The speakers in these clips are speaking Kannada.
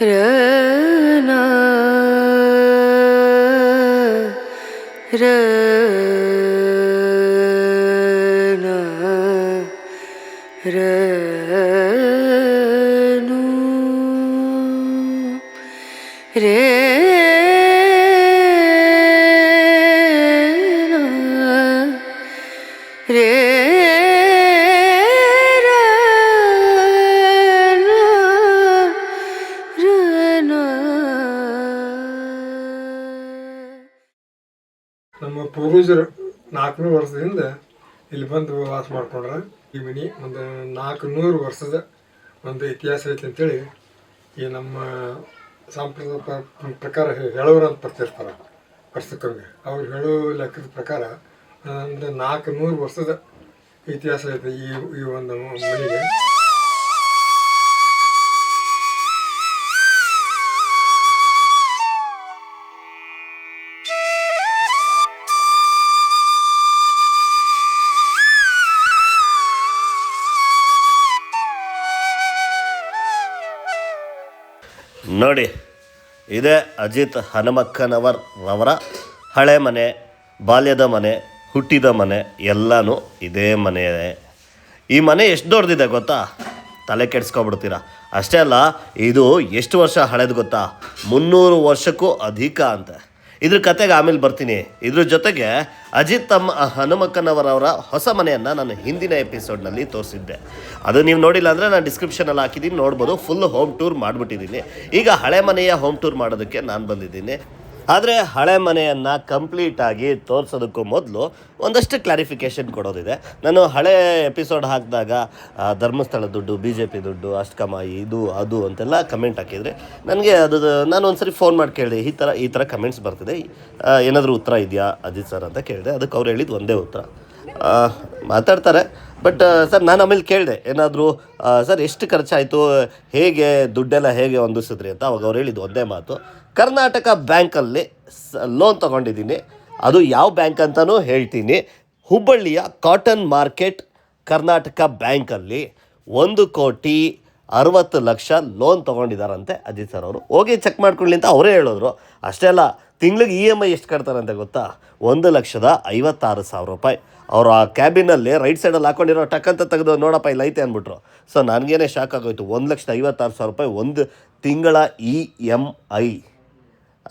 Yeah. ಪೂರ್ವಜರು ನಾಲ್ಕುನೂರು ವರ್ಷದಿಂದ ಇಲ್ಲಿ ಬಂದು ವಾಸ ಮಾಡ್ಕೊಂಡ್ರೆ. ಈ ಮನೆ ಒಂದು ನಾಲ್ಕುನೂರು ವರ್ಷದ ಒಂದು ಇತಿಹಾಸ ಐತಿ ಅಂತೇಳಿ ಈ ನಮ್ಮ ಸಾಂಪ್ರದಾಯ ಪ್ರ- ಪ್ರಕಾರ ಹೇಳೋರು ಅಂತ ಬರ್ತಿರ್ತಾರೆ. ವರ್ಷಕ್ಕೊಮ್ಮೆ. ಅವ್ರು ಹೇಳೋ ಲೆಕ್ಕದ ಪ್ರಕಾರ, ಒಂದು ನಾಲ್ಕುನೂರು ವರ್ಷದ ಇತಿಹಾಸ ಐತೆ ಈ ಈ ಒಂದು ಮನೆಗೆ. ನೋಡಿ, ಇದೇ ಅಜಿತ್ ಹನುಮಕ್ಕನವರ್ ರವರ ಹಳೆ ಮನೆ, ಬಾಲ್ಯದ ಮನೆ, ಹುಟ್ಟಿದ ಮನೆ, ಎಲ್ಲನೂ ಇದೇ ಮನೆ ಈ ಮನೆ ಎಷ್ಟು ದೊಡ್ಡದಿದೆ ಗೊತ್ತಾ? ತಲೆ ಕೆಡಿಸ್ಕೊಬಿಡ್ತೀರಾ? ಅಷ್ಟೇ ಅಲ್ಲ, ಇದು ಎಷ್ಟು ವರ್ಷ ಹಳೆದು ಗೊತ್ತಾ? ಮುನ್ನೂರು ವರ್ಷಕ್ಕೂ ಅಧಿಕ ಅಂತೆ. ಇದ್ರ ಕತೆಗೆ ಆಮೇಲೆ ಬರ್ತೀನಿ. ಇದ್ರ ಜೊತೆಗೆ ಅಜಿತ್ ತಮ್ಮ ಹನುಮಕ್ಕನವರವರ ಹೊಸ ಮನೆಯನ್ನು ನಾನು ಹಿಂದಿನ ಎಪಿಸೋಡ್ನಲ್ಲಿ ತೋರಿಸಿದ್ದೆ. ಅದು ನೀವು ನೋಡಿಲ್ಲ ಅಂದರೆ ನಾನು ಡಿಸ್ಕ್ರಿಪ್ಷನಲ್ಲಿ ಹಾಕಿದ್ದೀನಿ ನೋಡ್ಬೋದು. ಫುಲ್ ಹೋಮ್ ಟೂರ್ ಮಾಡಿಬಿಟ್ಟಿದ್ದೀನಿ ಈಗ ಹಳೆ ಮನೆಯ ಹೋಮ್ ಟೂರ್ ಮಾಡೋದಕ್ಕೆ ನಾನು ಬಂದಿದ್ದೀನಿ. ಆದರೆ ಹಳೆ ಮನೆಯನ್ನು ಕಂಪ್ಲೀಟಾಗಿ ತೋರಿಸೋದಕ್ಕೂ ಮೊದಲು ಒಂದಷ್ಟು ಕ್ಲಾರಿಫಿಕೇಷನ್ ಕೊಡೋದಿದೆ. ನಾನು ಹಳೆ ಎಪಿಸೋಡ್ ಹಾಕಿದಾಗ ಧರ್ಮಸ್ಥಳ ದುಡ್ಡು ಬಿ ಜೆ ಪಿ ದುಡ್ಡು, ಅಷ್ಟಕಮಾಯಿ, ಇದು, ಅದು ಅಂತೆಲ್ಲ ಕಮೆಂಟ್ ಹಾಕಿದರೆ ನನಗೆ ಅದು ನಾನು ಒಂದ್ಸರಿ ಫೋನ್ ಮಾಡಿ ಕೇಳಿದೆ, ಈ ಥರ ಈ ಥರ ಕಮೆಂಟ್ಸ್ ಬರ್ತಿದೆ. ಏನಾದರೂ ಉತ್ತರ ಇದೆಯಾ? ಅಜಿತ್ ಸರ್ ಅಂತ ಕೇಳಿದೆ, ಅದಕ್ಕೆ ಅವ್ರು ಹೇಳಿದ್ದು ಒಂದೇ ಉತ್ತರ. ಮಾತಾಡ್ತಾರೆ. ಬಟ್ ಸರ್ ನಾನು ಆಮೇಲೆ ಕೇಳಿದೆ, ಏನಾದರೂ ಸರ್ ಎಷ್ಟು ಖರ್ಚಾಯಿತು? ಹೇಗೆ ದುಡ್ಡೆಲ್ಲ ಹೇಗೆ ಹೊಂದಿಸಿದ್ರಿ ಅಂತ ಅವಾಗ ಅವ್ರು ಹೇಳಿದ್ದು ಒಂದೇ ಮಾತು. ಕರ್ನಾಟಕ ಬ್ಯಾಂಕಲ್ಲಿ ಲೋನ್ ತಗೊಂಡಿದ್ದೀನಿ. ಅದು ಯಾವ ಬ್ಯಾಂಕ್ ಅಂತಲೂ ಹೇಳ್ತೀನಿ. ಹುಬ್ಬಳ್ಳಿಯ ಕಾಟನ್ ಮಾರ್ಕೆಟ್ ಕರ್ನಾಟಕ ಬ್ಯಾಂಕಲ್ಲಿ ಒಂದು ಕೋಟಿ ಅರವತ್ತು ಲಕ್ಷ ಲೋನ್ ತೊಗೊಂಡಿದ್ದಾರಂತೆ ಅಜಿತ್ ಸರ್ ಅವರು. ಹೋಗಿ ಚೆಕ್ ಮಾಡ್ಕೊಳ್ಳಿ ಅಂತ ಅವರೇ ಹೇಳಿದ್ರು. ಅಷ್ಟೇ ಅಲ್ಲ, ತಿಂಗ್ಳಿಗೆ ಇ ಎಂ ಐ ಎಷ್ಟು ಕಟ್ತಾರಂತೆ ಗೊತ್ತಾ? ಒಂದು ಲಕ್ಷದ ಐವತ್ತಾರು ಸಾವಿರ ರೂಪಾಯಿ. ಅವರು ಆ ಕ್ಯಾಬಿನಲ್ಲಿ ರೈಟ್ ಸೈಡಲ್ಲಿ ಹಾಕೊಂಡಿರೋ ಟಕ್ ಅಂತ ತೆಗೆದು ನೋಡಪ್ಪ ಇಲ್ಲಿ ಐತೆ ಅಂದ್ಬಿಟ್ರು. ಸೊ, ನನಗೇನೆ ಶಾಕ್ ಆಗೋಯ್ತು. ಒಂದು ಲಕ್ಷದ ಐವತ್ತಾರು ಸಾವಿರ ರೂಪಾಯಿ ಒಂದು ತಿಂಗಳ ಇ ಎಂ ಐ.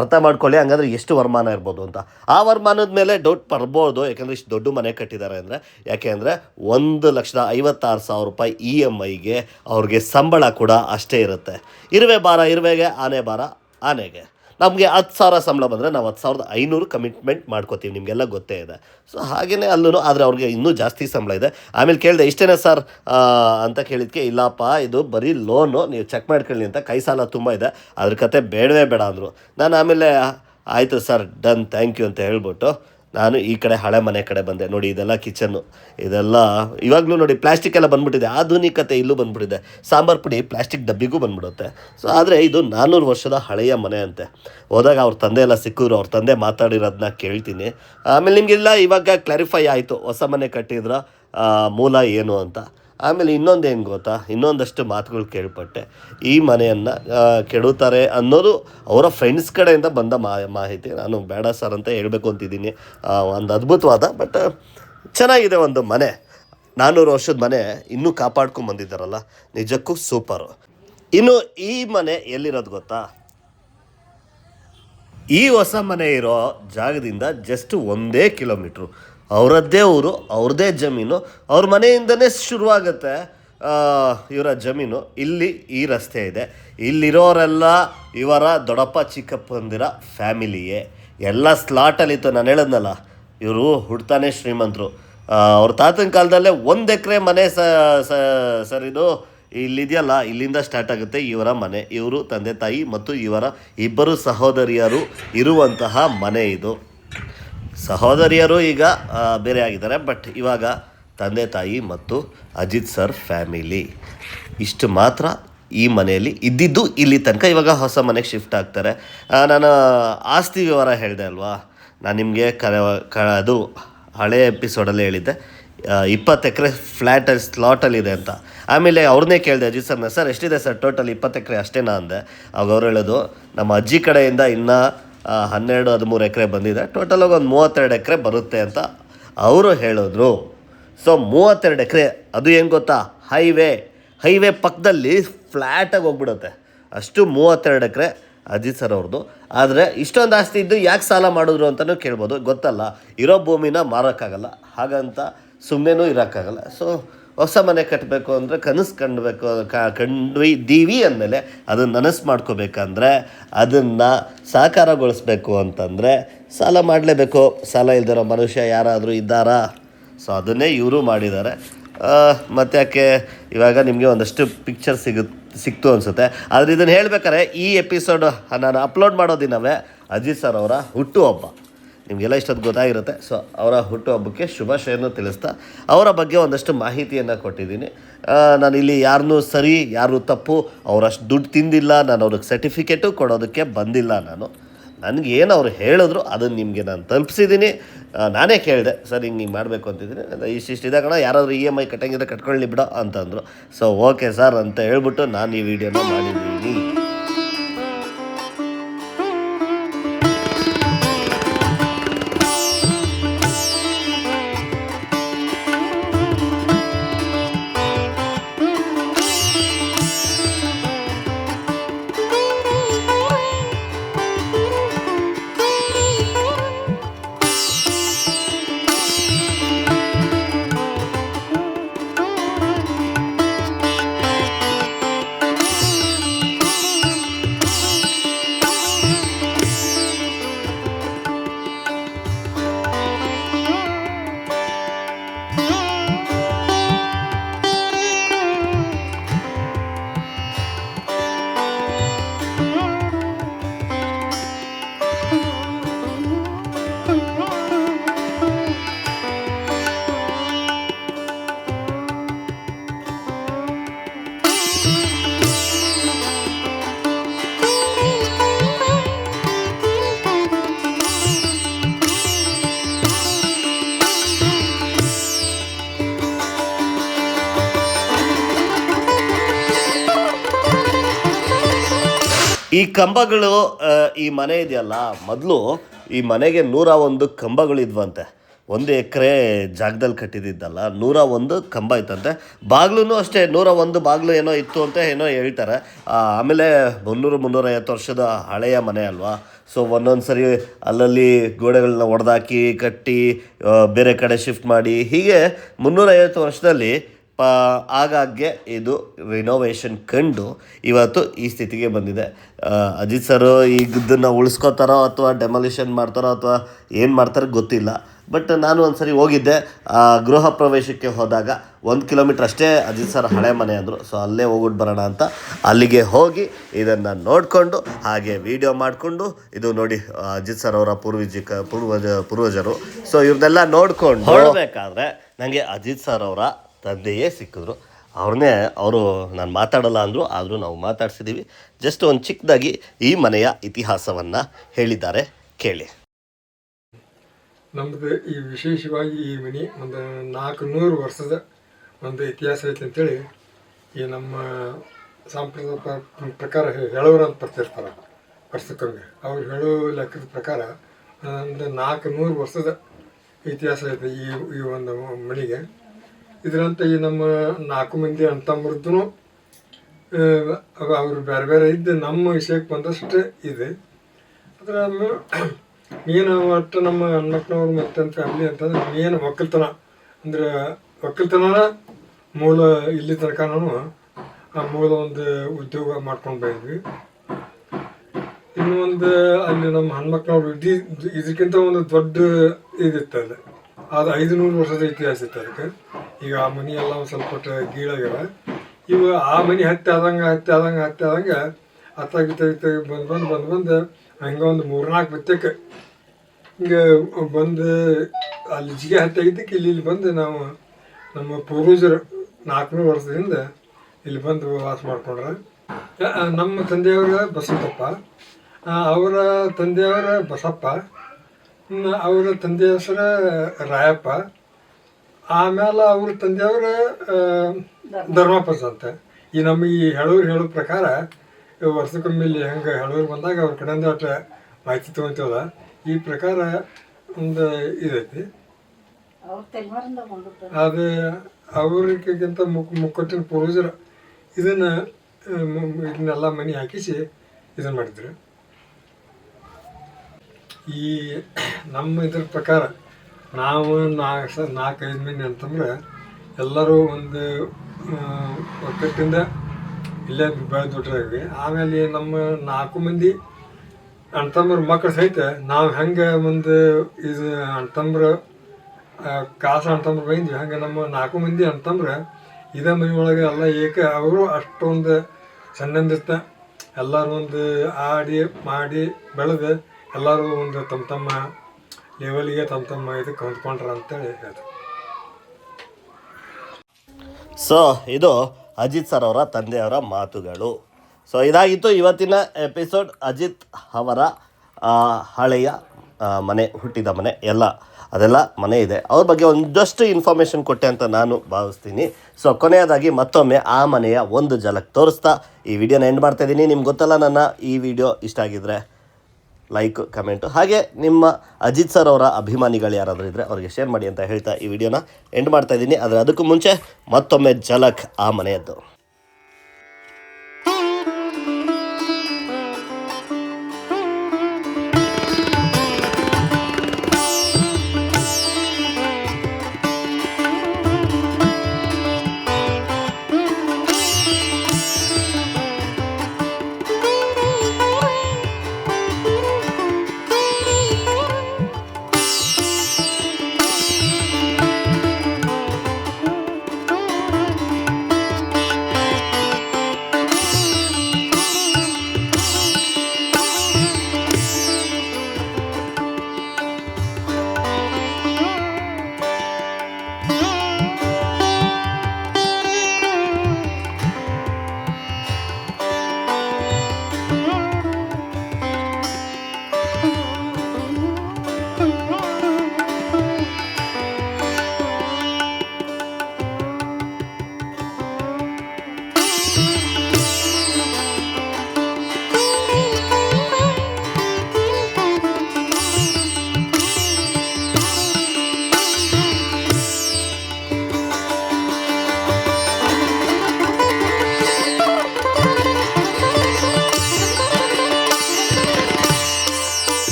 ಅರ್ಥ ಮಾಡ್ಕೊಳ್ಳಿ, ಹಂಗಂದ್ರೆ ಎಷ್ಟು ವರಮಾನ ಇರ್ಬೋದು ಅಂತ. ಆ ವರಮಾನದ ಮೇಲೆ ಡೌಟ್ ಬರ್ಬೋದು, ಯಾಕಂದರೆ ಇಷ್ಟು ದೊಡ್ಡ ಮನೆ ಕಟ್ಟಿದ್ದಾರೆ ಅಂದರೆ, ಯಾಕೆ ಅಂದರೆ ಒಂದು ಲಕ್ಷದ ಐವತ್ತಾರು ಸಾವಿರ ರೂಪಾಯಿ ಇ ಎಂ ಐಗೆ ಅವ್ರಿಗೆ ಸಂಬಳ ಕೂಡ ಅಷ್ಟೇ ಇರುತ್ತೆ. ಇರುವೆ ಭಾರ, ಇರುವೆಗೆ ಆನೆ ಭಾರ, ಆನೆಗೆ. ನಮಗೆ ಹತ್ತು ಸಾವಿರ ಸಂಬಳ ಬಂದರೆ ನಾವು ಹತ್ತು ಸಾವಿರದ ಐನೂರು ಕಮಿಟ್ಮೆಂಟ್ ಮಾಡ್ಕೋತೀವಿ. ನಿಮಗೆಲ್ಲ ಗೊತ್ತೇ ಇದೆ. ಸೊ ಹಾಗೆಯೇ ಅಲ್ಲೂ ಆದರೆ ಅವ್ರಿಗೆ ಇನ್ನೂ ಜಾಸ್ತಿ ಸಂಬಳ ಇದೆ. ಆಮೇಲೆ ಕೇಳಿದೆ, ಇಷ್ಟೇನೆ ಸರ್? ಅಂತ ಕೇಳಿದ್ಕೆ, ಇಲ್ಲಪ್ಪ, ಇದು ಬರೀ ಲೋನು ನೀವು ಚೆಕ್ ಮಾಡ್ಕೊಳ್ಳಿ ಅಂತ ಕೈ ಸಾಲ ತುಂಬ ಇದೆ. ಅದ್ರ ಕತೆ ಬೇಡವೇ ಬೇಡ ಅಂದರು. ನಾನು ಆಮೇಲೆ, ಆಯಿತು ಸರ್ ಡನ್ ಥ್ಯಾಂಕ್ ಯು ಅಂತ ಹೇಳ್ಬಿಟ್ಟು ನಾನು ಈ ಕಡೆ ಹಳೆ ಮನೆ ಕಡೆ ಬಂದೆ. ನೋಡಿ, ಇದೆಲ್ಲ ಕಿಚನ್ನು ಇದೆಲ್ಲ ಇವಾಗಲೂ ನೋಡಿ ಪ್ಲಾಸ್ಟಿಕ್ ಎಲ್ಲ ಬಂದ್ಬಿಟ್ಟಿದೆ. ಆಧುನಿಕತೆ ಇಲ್ಲೂ ಬಂದ್ಬಿಟ್ಟಿದೆ. ಸಾಂಬಾರು ಪುಡಿ ಪ್ಲಾಸ್ಟಿಕ್ ಡಬ್ಬಿಗೂ ಬಂದ್ಬಿಡುತ್ತೆ. ಸೊ ಆದರೆ ಇದು ನಾನ್ನೂರು ವರ್ಷದ ಹಳೆಯ ಮನೆ ಅಂತೆ. ಹೋದಾಗ ಅವ್ರ ತಂದೆ ಎಲ್ಲ ಸಿಕ್ಕಿದ್ರು. ಅವ್ರ ತಂದೆ ಮಾತಾಡಿರೋದನ್ನ ಕೇಳ್ತೀನಿ. ಆಮೇಲೆ ನಿಮಗೆಲ್ಲ ಇವಾಗ ಕ್ಲಾರಿಫೈ ಆಯಿತು. ಹೊಸ ಮನೆ ಕಟ್ಟಿದ್ರ ಮೂಲ ಏನು ಅಂತ. ಆಮೇಲೆ ಇನ್ನೊಂದು ಏನು ಗೊತ್ತಾ? ಇನ್ನೊಂದಷ್ಟು ಮಾತುಗಳು ಕೇಳ್ಪಟ್ಟೆ. ಈ ಮನೆಯನ್ನು ಕೆಡುತ್ತಾರೆ ಅನ್ನೋದು ಅವರ ಫ್ರೆಂಡ್ಸ್ ಕಡೆಯಿಂದ ಬಂದ ಮಾಹಿತಿ. ನಾನು ಬೇಡ ಸರ್ ಅಂತ ಹೇಳಬೇಕು ಅಂತಿದ್ದೀನಿ. ಒಂದು ಅದ್ಭುತವಾದ ಬಟ್ ಚೆನ್ನಾಗಿದೆ ಒಂದು ಮನೆ. ನಾನ್ನೂರು ವರ್ಷದ ಮನೆ ಇನ್ನೂ ಕಾಪಾಡ್ಕೊಂಡು ಬಂದಿದ್ದಾರಲ್ಲ. ನಿಜಕ್ಕೂ ಸೂಪರು ಇನ್ನು ಈ ಮನೆ ಎಲ್ಲಿರೋದು ಗೊತ್ತಾ? ಈ ಹೊಸ ಮನೆ ಇರೋ ಜಾಗದಿಂದ ಜಸ್ಟ್ ಒಂದೇ ಕಿಲೋಮೀಟ್ರು ಅವರದ್ದೇ ಊರು ಅವ್ರದ್ದೇ ಜಮೀನು, ಅವ್ರ ಮನೆಯಿಂದನೇ ಶುರುವಾಗುತ್ತೆ ಇವರ ಜಮೀನು. ಇಲ್ಲಿ ಈ ರಸ್ತೆ ಇದೆ. ಇಲ್ಲಿರೋರೆಲ್ಲ ಇವರ ದೊಡ್ಡಪ್ಪ, ಚಿಕ್ಕಪ್ಪಂದಿರ ಫ್ಯಾಮಿಲಿಯೇ. ಎಲ್ಲ ಸ್ಲಾಟಲ್ಲಿತ್ತು. ನಾನು ಹೇಳದ್ನಲ್ಲ, ಇವರು ಹುಡ್ತಾನೆ ಶ್ರೀಮಂತರು. ಅವ್ರ ತಾತನ ಕಾಲದಲ್ಲೇ ಒಂದು ಎಕರೆ ಮನೆ ಸ, ಸರ್ ಇದು ಇಲ್ಲಿದೆಯಲ್ಲ, ಇಲ್ಲಿಂದ ಸ್ಟಾರ್ಟ್ ಆಗುತ್ತೆ ಇವರ ಮನೆ. ಇವರು ತಂದೆ ತಾಯಿ ಮತ್ತು ಇವರ ಇಬ್ಬರು ಸಹೋದರಿಯರು ಇರುವಂತಹ ಮನೆ ಇದು. ಸಹೋದರಿಯರು ಈಗ ಬೇರೆ ಆಗಿದ್ದಾರೆ ಬಟ್ ಇವಾಗ ತಂದೆ ತಾಯಿ ಮತ್ತು ಅಜಿತ್ ಸರ್ ಫ್ಯಾಮಿಲಿ ಇಷ್ಟು ಮಾತ್ರ ಈ ಮನೆಯಲ್ಲಿ ಇದ್ದಿದ್ದು ಇಲ್ಲಿ ತನಕ. ಇವಾಗ ಹೊಸ ಮನೆಗೆ ಶಿಫ್ಟ್ ಆಗ್ತಾರೆ. ನಾನು ಆಸ್ತಿ ವಿವರ ಹೇಳಿದೆ ಅಲ್ವಾ? ನಾನು ನಿಮಗೆ ಕರೆ, ಕ, ಅದು ಹಳೆ ಎಪಿಸೋಡಲ್ಲಿ ಹೇಳಿದ್ದೆ. ಇಪ್ಪತ್ತು ಎಕರೆ ಫ್ಲ್ಯಾಟ್ ಸ್ಲಾಟಲ್ಲಿದೆ ಅಂತ. ಆಮೇಲೆ ಅವ್ರನ್ನೇ ಕೇಳಿದೆ, ಅಜಿತ್ ಸರ್ನ ಸರ್, ಎಷ್ಟಿದೆ ಸರ್? ಟೋಟಲ್ ಇಪ್ಪತ್ತು ಎಕರೆ ಅಷ್ಟೇನಾ? ಅಂದೆ. ಅವಾಗ ಅವ್ರು ಹೇಳೋದು, ನಮ್ಮ ಅಜ್ಜಿ ಕಡೆಯಿಂದ ಇನ್ನೂ ಹನ್ನೆರಡು, ಹದಿಮೂರು ಎಕರೆ ಬಂದಿದೆ. ಟೋಟಲಾಗಿ ಒಂದು ಮೂವತ್ತೆರಡು ಎಕರೆ ಬರುತ್ತೆ ಅಂತ ಅವರು ಹೇಳಿದ್ರು. ಸೊ ಮೂವತ್ತೆರಡು ಎಕರೆ, ಅದು ಏನು ಗೊತ್ತಾ? ಹೈವೇ ಹೈವೇ ಪಕ್ಕದಲ್ಲಿ ಫ್ಲ್ಯಾಟಾಗಿ ಹೋಗ್ಬಿಡುತ್ತೆ. ಅಷ್ಟು ಮೂವತ್ತೆರಡು ಎಕರೆ ಅಜಿತ್ ಸರ್ ಅವ್ರದ್ದು ಆದರೆ ಇಷ್ಟೊಂದು ಆಸ್ತಿ ಇದ್ದು ಯಾಕೆ ಸಾಲ ಮಾಡಿದ್ರು ಅಂತಲೂ ಕೇಳ್ಬೋದು. ಗೊತ್ತಲ್ಲ, ಇರೋ ಭೂಮಿನ ಮಾರೋಕ್ಕಾಗಲ್ಲ. ಹಾಗಂತ ಸುಮ್ಮನೂ ಇರೋಕ್ಕಾಗಲ್ಲ. ಸೊ ಹೊಸ ಮನೆ ಕಟ್ಟಬೇಕು ಅಂದರೆ ಕನಸು ಕಂಡಬೇಕು ಕಂಡಿದ್ದೀವಿ ಅಂದಮೇಲೆ ಅದನ್ನು ನನಸು ಮಾಡ್ಕೋಬೇಕಂದ್ರೆ ಅದನ್ನು ಸಾಕಾರಗೊಳಿಸ್ಬೇಕು ಅಂತಂದರೆ ಸಾಲ ಮಾಡಲೇಬೇಕು. ಸಾಲ ಇಲ್ದಿರೋ ಮನುಷ್ಯ ಯಾರಾದರೂ ಇದ್ದಾರಾ? ಸೊ ಅದನ್ನೇ ಇವರು ಮಾಡಿದ್ದಾರೆ. ಮತ್ತು ಯಾಕೆ ಇವಾಗ ನಿಮಗೆ ಒಂದಷ್ಟು ಪಿಕ್ಚರ್ ಸಿಗುತ್ತೆ ಸಿಕ್ತು ಅನಿಸುತ್ತೆ. ಆದರೆ ಇದನ್ನು ಹೇಳ್ಬೇಕಾರೆ ಈ ಎಪಿಸೋಡ್ ನಾನು ಅಪ್ಲೋಡ್ ಮಾಡೋ ದಿನವೇ ಅಜಿತ್ ಸರ್ ಅವರ ಹುಟ್ಟುಹಬ್ಬ ನಿಮಗೆಲ್ಲ ಇಷ್ಟೊತ್ತು ಗೊತ್ತಾಗಿರುತ್ತೆ. ಸೊ ಅವರ ಹುಟ್ಟುಹಬ್ಬಕ್ಕೆ ಶುಭಾಶಯನ ತಿಳಿಸ್ತಾ, ಅವರ ಬಗ್ಗೆ ಒಂದಷ್ಟು ಮಾಹಿತಿಯನ್ನು ಕೊಟ್ಟಿದ್ದೀನಿ. ನಾನು ಇಲ್ಲಿ ಯಾರನ್ನೂ ಸರಿ ಯಾರು ತಪ್ಪು, ಅವರಷ್ಟು ದುಡ್ಡು ತಿಂದಿಲ್ಲ, ನಾನು ಅವ್ರಿಗೆ ಸರ್ಟಿಫಿಕೇಟು ಕೊಡೋದಕ್ಕೆ ಬಂದಿಲ್ಲ ನಾನು. ನನಗೆ ಏನು ಅವ್ರು ಹೇಳಿದ್ರು ಅದನ್ನು ನಿಮಗೆ ನಾನು ತಲುಪಿಸಿದ್ದೀನಿ. ನಾನೇ ಕೇಳಿದೆ, ಸರ್, ಹಿಂಗೆ ಹಿಂಗೆ ಮಾಡಬೇಕು ಅಂತಿದ್ದೀನಿ. ಇಷ್ಟಿಷ್ಟು ಇದೆ, ಕಣ, ಯಾರಾದರೂ ಇ ಎಂ ಐ ಕಟ್ಟಂಗಿದ್ರೆ ಕಟ್ಕೊಳ್ಳಿ ಬಿಡೋ ಅಂತಂದರು. ಸೊ ಓಕೆ ಸರ್ ಅಂತ ಹೇಳ್ಬಿಟ್ಟು ನಾನು ಈ ವಿಡಿಯೋನ ಮಾಡಿದ್ದೀನಿ. ಈ ಕಂಬಗಳು ಈ ಮನೆ ಇದೆಯಲ್ಲ, ಮೊದಲು ಈ ಮನೆಗೆ ನೂರ ಒಂದು ಕಂಬಗಳಿದ್ವಂತೆ ಒಂದು ಎಕರೆ ಜಾಗದಲ್ಲಿ ಕಟ್ಟಿದಿದ್ದಲ್ಲ ನೂರ ಒಂದು ಕಂಬ ಇತ್ತಂತೆ. ಬಾಗ್ಲೂ ಅಷ್ಟೇ, ನೂರ ಒಂದು ಬಾಗಿಲು ಏನೋ ಇತ್ತು ಅಂತ ಏನೋ ಹೇಳ್ತಾರೆ. ಆಮೇಲೆ ಮುನ್ನೂರು ಮುನ್ನೂರೈವತ್ತು ವರ್ಷದ ಹಳೆಯ ಮನೆ ಅಲ್ವಾ? ಸೊ ಒಂದೊಂದು ಸರಿ ಅಲ್ಲಲ್ಲಿ ಗೋಡೆಗಳನ್ನ ಒಡೆದಾಕಿ, ಕಟ್ಟಿ ಬೇರೆ ಕಡೆ ಶಿಫ್ಟ್ ಮಾಡಿ, ಹೀಗೆ ಮುನ್ನೂರೈವತ್ತು ವರ್ಷದಲ್ಲಿ ಪ ಆಗಾಗ್ಗೆ ಇದು ರಿನೋವೇಷನ್ ಕಂಡು ಇವತ್ತು ಈ ಸ್ಥಿತಿಗೆ ಬಂದಿದೆ. ಅಜಿತ್ ಸರ್ ಇದನ್ನು ಉಳಿಸ್ಕೋತಾರೋ ಅಥವಾ ಡೆಮಾಲಿಷನ್ ಮಾಡ್ತಾರೋ ಅಥವಾ ಏನು ಮಾಡ್ತಾರೋ ಗೊತ್ತಿಲ್ಲ. ಬಟ್ ನಾನು ಒಂದ್ಸರಿ ಹೋಗಿದ್ದೆ. ಆ, ಗೃಹ ಪ್ರವೇಶಕ್ಕೆ ಹೋದಾಗ ಒಂದು ಕಿಲೋಮೀಟ್ರ್ ಅಷ್ಟೇ ಅಜಿತ್ ಸರ್ ಹಳೆ ಮನೆ ಅಂದರು. ಸೊ ಅಲ್ಲೇ ಹೋಗ್ಬಿಟ್ಟು ಬರೋಣ ಅಂತ ಅಲ್ಲಿಗೆ ಹೋಗಿ ಇದನ್ನು ನೋಡಿಕೊಂಡು ಹಾಗೆ ವಿಡಿಯೋ ಮಾಡಿಕೊಂಡು ಇದು ನೋಡಿ ಅಜಿತ್ ಸರ್ ಅವರ ಪೂರ್ವಜಿಕ ಪೂರ್ವಜ ಪೂರ್ವಜರು. ಸೊ ಇವ್ರನ್ನೆಲ್ಲ ನೋಡಿಕೊಂಡು ನೋಡಬೇಕಾದ್ರೆ ನನಗೆ ಅಜಿತ್ ಸರ್ ಅವರ ತಂದೆಯೇ ಸಿಕ್ಕಿದ್ರು. ಅವ್ರನ್ನೇ ಅವರು ನಾನು ಮಾತಾಡಲ್ಲ ಅಂದರು, ಆದರೂ ನಾವು ಮಾತಾಡ್ಸಿದ್ದೀವಿ ಜಸ್ಟ್ ಒಂದು ಚಿಕ್ಕದಾಗಿ ಈ ಮನೆಯ ಇತಿಹಾಸವನ್ನು ಹೇಳಿದ್ದಾರೆ ಕೇಳಿ. ನಮ್ಮದು ಈ ವಿಶೇಷವಾಗಿ ಈ ಮನೆ ಒಂದು ನಾಲ್ಕು ನೂರು ವರ್ಷದ ಒಂದು ಇತಿಹಾಸ ಐತೆ ಅಂತೇಳಿ ಈ ನಮ್ಮ ಸಾಂಪ್ರದಾಯ ಪ್ರ- ಪ್ರಕಾರ ಹೇಳೋರು ಅಂತ ಬರ್ತಿರ್ತಾರೆ. ವರ್ಷಕ್ಕೊಮ್ಮೆ. ಅವ್ರು ಹೇಳೋ ಲೆಕ್ಕದ ಪ್ರಕಾರ, ಒಂದು ನಾಲ್ಕು ನೂರು ವರ್ಷದ ಇತಿಹಾಸ ಐತೆ ಈ ಈ ಒಂದು ಮನೆಗೆ. ಇದರಂತ ಈ ನಮ್ಮ ನಾಲ್ಕು ಮಂದಿ ಅಂತಂಬರ್ದು ಅವರು ಬೇರೆ ಬೇರೆ ಇದ್ದು, ನಮ್ಮ ವಿಷಯಕ್ಕೆ ಬಂದಷ್ಟು ಇದೆ. ಅದರ ಮೇನ್ ಒಟ್ಟು ನಮ್ಮ ಹೆಣ್ಮಕ್ಳವ್ರ ಮತ್ತೆ ಫ್ಯಾಮಿಲಿ ಅಂತಂದ್ರೆ ಮೇನ್ ಒಕ್ಕಲ್ತನ. ಅಂದ್ರೆ ಒಕ್ಕಲ್ತನನ ಮೂಲ ಇಲ್ಲಿ ತನಕ ನಾವು ಆ ಮೂಲ ಒಂದು ಉದ್ಯೋಗ ಮಾಡ್ಕೊಂಡು ಬಂದ್ವಿ. ಇನ್ನು ಒಂದು ಅಲ್ಲಿ ನಮ್ಮ ಹೆಣ್ಮಕ್ಳವ್ರು ಇಡೀ, ಇದಕ್ಕಿಂತ ಒಂದು ದೊಡ್ಡ ಇದಿತ್ತು ಅದು ಅದು ಐದು ನೂರು ವರ್ಷದ ಇತಿಹಾಸ ಇತ್ತು ಅದಕ್ಕೆ. ಈಗ ಆ ಮನಿ ಎಲ್ಲ ಒಂದು ಸ್ವಲ್ಪ ಗೀಳಾಗ್ಯಾವ. ಇವು ಆ ಮನೆ ಹತ್ತಿ ಆದಂಗೆ ಹತ್ತಿ ಆದಂಗೆ ಹತ್ತಿ ಆದಂಗೆ ಹತ್ತಾಗಿ ತೆಗಿ ಬಂದು ಬಂದು ಬಂದು ಬಂದು ಹಂಗೆ ಒಂದು ಮೂರ್ನಾಲ್ಕು ಬತ್ತಕ್ಕೆ ಹಿಂಗೆ ಬಂದು ಅಲ್ಲಿ ಜಿಗೆ ಹತ್ತಾಗಿದ್ದಕ್ಕೆ ಇಲ್ಲಿ ಇಲ್ಲಿ ಬಂದು ನಾವು ನಮ್ಮ ಪೂರ್ವಜರು ನಾಲ್ಕುನೂರು ವರ್ಷದಿಂದ ಇಲ್ಲಿ ಬಂದು ವಾಸ ಮಾಡ್ಕೊಂಡ್ರೆ. ನಮ್ಮ ತಂದೆಯವರ ಬಸಂತಪ್ಪ ಅವರ ತಂದೆಯವರ ಬಸಪ್ಪ ಅವರ ತಂದೆಯ ಹೆಸರು ರಾಯಪ್ಪ ಆಮೇಲೆ ಅವ್ರ ತಂದೆಯವ್ರ ಧರ್ಮಪಸ್ ಅಂತ ಈ ನಮ್ಮ ಈ ಹೇಳೋರು ಹೇಳೋ ಪ್ರಕಾರ ವರ್ಷಕ್ಕೊಮ್ಮೆ ಇಲ್ಲಿ ಹೆಂಗೆ ಹೇಳೋರು ಬಂದಾಗ ಅವ್ರ ಕಡೆಯಿಂದ ಅಷ್ಟ ಮಾಹಿತಿ ತೊಗೊಂತೀವಲ್ಲ ಈ ಪ್ರಕಾರ ಒಂದು ಇದೈತಿ. ಅದು ಅವ್ರಿಗಿಂತ ಮುಕ್ ಮುಕ್ಕಟ್ಟಿನ ಪೂರ್ವಜರು ಇದನ್ನ ಇದನ್ನೆಲ್ಲ ಮನೆ ಹಾಕಿಸಿ ಇದನ್ನ ಮಾಡಿದ್ರು. ಈ ನಮ್ಮ ಇದ್ರ ಪ್ರಕಾರ ನಾವು ನಾಲ್ಕು ಸ ನಾಲ್ಕೈದು ಮಂದಿ ಅಂತಂದ್ರೆ ಎಲ್ಲರೂ ಒಂದು ಒಕ್ಕಟ್ಟಿಂದ ಇಲ್ಲೇ ಬೆಳೆದು ದೊಡ್ಡರಾಗ್ವಿ ಆಮೇಲೆ ನಮ್ಮ ನಾಲ್ಕು ಮಂದಿ ಅಣ್ತಂಬ್ರ ಮಕ್ಕಳು ಸಹಿತ ನಾವು ಹೆಂಗೆ ಒಂದು ಇದು ಅಣ್ತಂಬ್ರ ಕಾಸು ಅಣ್ತಂಬ್ರ ಬೈದ್ವಿ. ಹಂಗೆ ನಮ್ಮ ನಾಲ್ಕು ಮಂದಿ ಅಣ್ತಂಬ್ರ ಇದೇ ಮನೆ ಒಳಗೆ ಎಲ್ಲ ಏಕ ಅವರು ಅಷ್ಟೊಂದು ಸಣ್ಣಂದಿರ್ತ ಎಲ್ಲರೂ ಒಂದು ಆಡಿ, ಮಾಡಿ ಬೆಳೆದು ಎಲ್ಲರೂ ಒಂದು ತಮ್ಮ ತಮ್ಮ ಲೆವೆಲ್ಗೆ ತಮ್ಮ ತಮ್ಮ ಇದಕ್ಕೆ ಹೊಂದ್ಕೊಂಡ್ರ ಅಂತೇಳಿ ಹೇಳ್ತಾರೆ ಸೊ ಇದು ಅಜಿತ್ ಸರ್ ಅವರ ತಂದೆಯವರ ಮಾತುಗಳು. ಸೊ ಇದಾಗಿತ್ತು ಇವತ್ತಿನ ಎಪಿಸೋಡ್ ಅಜಿತ್ ಅವರ ಹಳೆಯ ಮನೆ, ಹುಟ್ಟಿದ ಮನೆ, ಎಲ್ಲ, ಅದೆಲ್ಲ ಮನೆ ಇದೆ. ಅವ್ರ ಬಗ್ಗೆ ಒಂದಷ್ಟು ಇನ್ಫಾರ್ಮೇಷನ್ ಕೊಟ್ಟೆ ಅಂತ ನಾನು ಭಾವಿಸ್ತೀನಿ. ಸೊ ಕೊನೆಯದಾಗಿ ಮತ್ತೊಮ್ಮೆ ಆ ಮನೆಯ ಒಂದು ಜಲಕ್ಕೆ ತೋರಿಸ್ತಾ ಈ ವಿಡಿಯೋನ ಎಂಡ್ ಮಾಡ್ತಾ ಇದ್ದೀನಿ. ನಿಮ್ಗೆ ಗೊತ್ತಲ್ಲ ನನ್ನ ಈ ವಿಡಿಯೋ ಇಷ್ಟ ಆಗಿದ್ರೆ. Like, comment. ಹಾಗೆ ನಿಮ್ಮ ಅಜಿತ್ ಸರ್ ಅವರ ಅಭಿಮಾನಿಗಳು ಯಾರಾದರೂ ಇದ್ದರೆ ಅವರಿಗೆ ಶೇರ್ ಮಾಡಿ ಅಂತ ಹೇಳ್ತಾ ಈ ವಿಡಿಯೋನ ಎಂಡ್ ಮಾಡ್ತಾ ಇದ್ದೀನಿ. ಆದರೆ ಅದಕ್ಕೂ ಮುಂಚೆ ಮತ್ತೊಮ್ಮೆ ಜಲಕ್ ಆ ಮನೆಯದ್ದು.